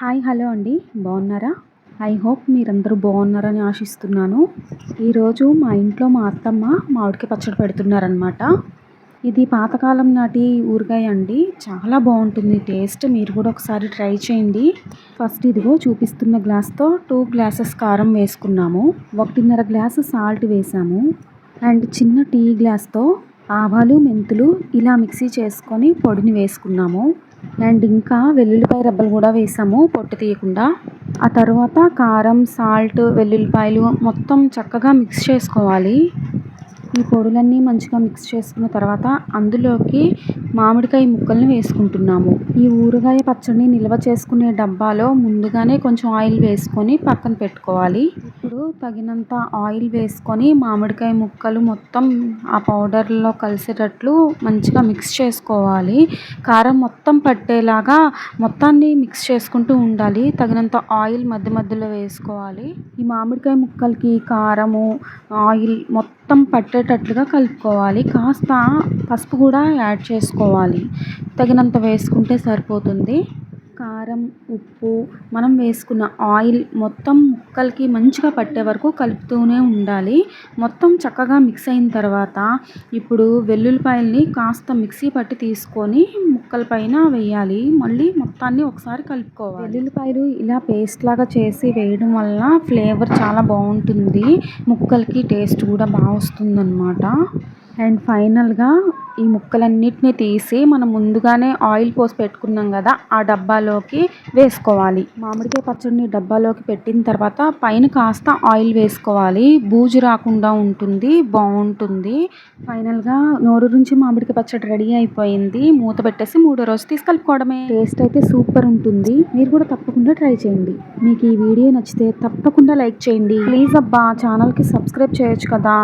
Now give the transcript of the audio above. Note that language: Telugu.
హాయ్ హలో అండి. బాగున్నారా? ఐ హోప్ మీరందరూ బాగున్నారని ఆశిస్తున్నాను. ఈరోజు మా ఇంట్లో మా అత్తమ్మ మామిడికాయ పచ్చడి పెడుతున్నారనమాట ఇది పాతకాలం నాటి ఊరగాయ అండి. చాలా బాగుంటుంది. టేస్ట్ మీరు కూడా ఒకసారి ట్రై చేయండి. ఫస్ట్ ఇదిగో చూపిస్తున్న గ్లాస్తో టూ గ్లాసెస్ కారం వేసుకున్నాము. ఒకటిన్నర గ్లాసు సాల్ట్ వేసాము. అండ్ చిన్న టీ గ్లాస్తో ఆవాలు మెంతులు ఇలా మిక్సీ చేసుకొని పొడిని వేసుకున్నాము. అండ్ ఇంకా వెల్లుల్లిపాయ రబ్బలు కూడా వేసాము పొట్టు తీయకుండా. ఆ తర్వాత కారం సాల్ట్ వెల్లుల్లిపాయలు మొత్తం చక్కగా మిక్స్ చేసుకోవాలి. ఈ పొడులన్నీ మంచిగా మిక్స్ చేసుకున్న తర్వాత అందులోకి మామిడికాయ ముక్కల్ని వేసుకుంటున్నాము. ఈ ఊరగాయ పచ్చడిని నిల్వ చేసుకునే డబ్బాలో ముందుగానే కొంచెం ఆయిల్ వేసుకొని పక్కన పెట్టుకోవాలి. ఇప్పుడు తగినంత ఆయిల్ వేసుకొని మామిడికాయ ముక్కలు మొత్తం ఆ పౌడర్లో కలిసేటట్లు మంచిగా మిక్స్ చేసుకోవాలి. కారం మొత్తం పట్టేలాగా మొత్తాన్ని మిక్స్ చేసుకుంటూ ఉండాలి. తగినంత ఆయిల్ మధ్య మధ్యలో వేసుకోవాలి. ఈ మామిడికాయ ముక్కలకి కారము ఆయిల్ మొత్తం పట్టేటట్లుగా కలుపుకోవాలి. కాస్త పసుపు కూడా యాడ్ చేసుకోవాలి. తగినంత వేసుకుంటే సరిపోతుంది. కారం ఉప్పు మనం వేసుకున్న ఆయిల్ మొత్తం ముక్కలకి మంచిగా పట్టే వరకు కలుపుతూనే ఉండాలి. మొత్తం చక్కగా మిక్స్ అయిన తర్వాత ఇప్పుడు వెల్లుల్లిపాయల్ని కాస్త మిక్సీ పట్టి తీసుకొని ముక్కల పైన వేయాలి. మళ్ళీ మొత్తాన్ని ఒకసారి కలుపుకోవాలి. వెల్లుల్లిపాయలు ఇలా పేస్ట్ లాగా చేసి వేయడం వల్ల ఫ్లేవర్ చాలా బాగుంటుంది. ముక్కలకి టేస్ట్ కూడా బాగా వస్తుందన్నమాట. అండ్ ఫైనల్గా ఈ ముక్కలన్నిటిని తీసి మనం ముందుగానే ఆయిల్ పోసి పెట్టుకున్నాం కదా ఆ డబ్బాలోకి వేసుకోవాలి. మామిడికాయ పచ్చడిని డబ్బాలోకి పెట్టిన తర్వాత పైన కాస్త ఆయిల్ వేసుకోవాలి. బూజు రాకుండా ఉంటుంది బాగుంటుంది. ఫైనల్గా నోరు నుంచి మామిడికాయ పచ్చడి రెడీ అయిపోయింది. మూత పెట్టేసి మూడో రోజు తీసుకెళ్ళిపోవడమే టేస్ట్ అయితే సూపర్ ఉంటుంది. మీరు కూడా తప్పకుండా ట్రై చేయండి. మీకు ఈ వీడియో నచ్చితే తప్పకుండా లైక్ చేయండి. ప్లీజ్ అబ్బా ఛానల్కి సబ్స్క్రైబ్ చేయొచ్చు కదా.